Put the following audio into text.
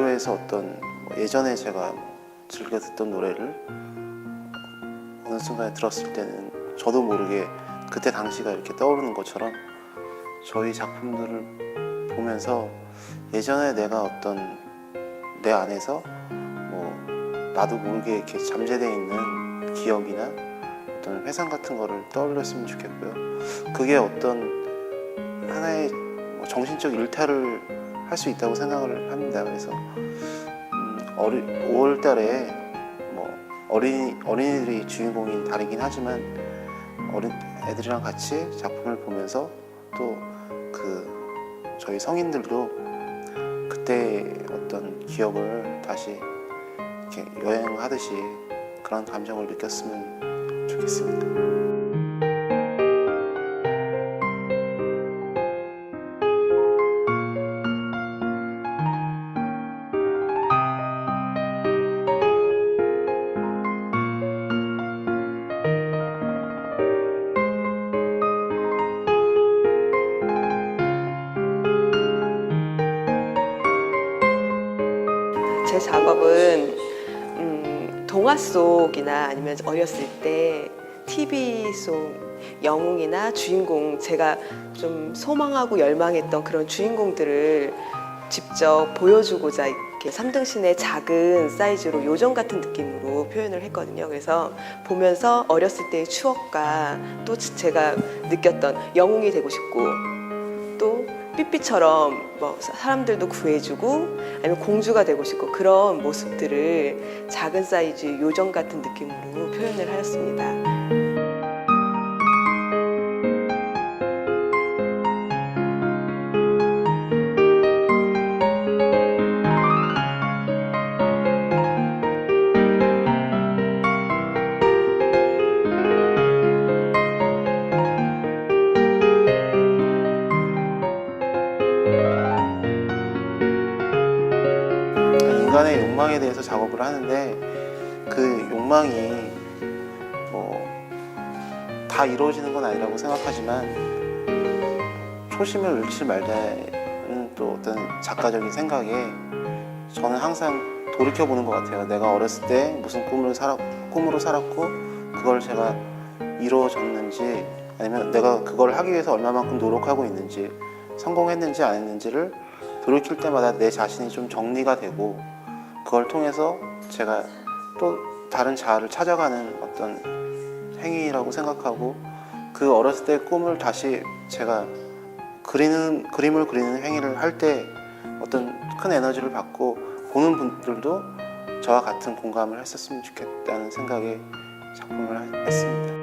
라디오에서 어떤 뭐 예전에 제가 즐겨 듣던 노래를 어느 순간에 들었을 때는 저도 모르게 그때 당시가 이렇게 떠오르는 것처럼 저희 작품들을 보면서 예전에 내가 어떤 내 안에서 뭐 나도 모르게 이렇게 잠재되어 있는 기억이나 어떤 회상 같은 거를 떠올렸으면 좋겠고요. 그게 어떤 하나의 뭐 정신적 일탈을 할 수 있다고 생각을 합니다. 그래서 음, 어리, 5월 달에 뭐 어린이 어린이들이 주인공인 달이긴 하지만 어린 애들이랑 같이 작품을 보면서 또 그 저희 성인들도 그때 어떤 기억을 다시 이렇게 여행하듯이 그런 감정을 느꼈으면 좋겠습니다. 제 작업은 음, 동화 속이나 아니면 어렸을 때 TV 속 영웅이나 주인공 제가 좀 소망하고 열망했던 그런 주인공들을 직접 보여주고자 이렇게 삼등신의 작은 사이즈로 요정 같은 느낌으로 표현을 했거든요. 그래서 보면서 어렸을 때의 추억과 또 제가 느꼈던 영웅이 되고 싶고 또 삐삐처럼 뭐 사람들도 구해주고 아니면 공주가 되고 싶고 그런 모습들을 작은 사이즈 요정 같은 느낌으로 표현을 하였습니다. 인간의 욕망에 대해서 작업을 하는데 그 욕망이 뭐 다 이루어지는 건 아니라고 생각하지만 초심을 잃지 말자는 또 어떤 작가적인 생각에 저는 항상 돌이켜 보는 것 같아요. 내가 어렸을 때 무슨 꿈을 살았 꿈으로 살았고 그걸 제가 이루어졌는지 아니면 내가 그걸 하기 위해서 얼마만큼 노력하고 있는지 성공했는지 안 했는지를 돌이킬 때마다 내 자신이 좀 정리가 되고 그걸 통해서 제가 또 다른 자아를 찾아가는 어떤 행위라고 생각하고 그 어렸을 때의 꿈을 다시 제가 그리는 그림을 그리는 행위를 할 때 어떤 큰 에너지를 받고 보는 분들도 저와 같은 공감을 했었으면 좋겠다는 생각에 작품을 했습니다.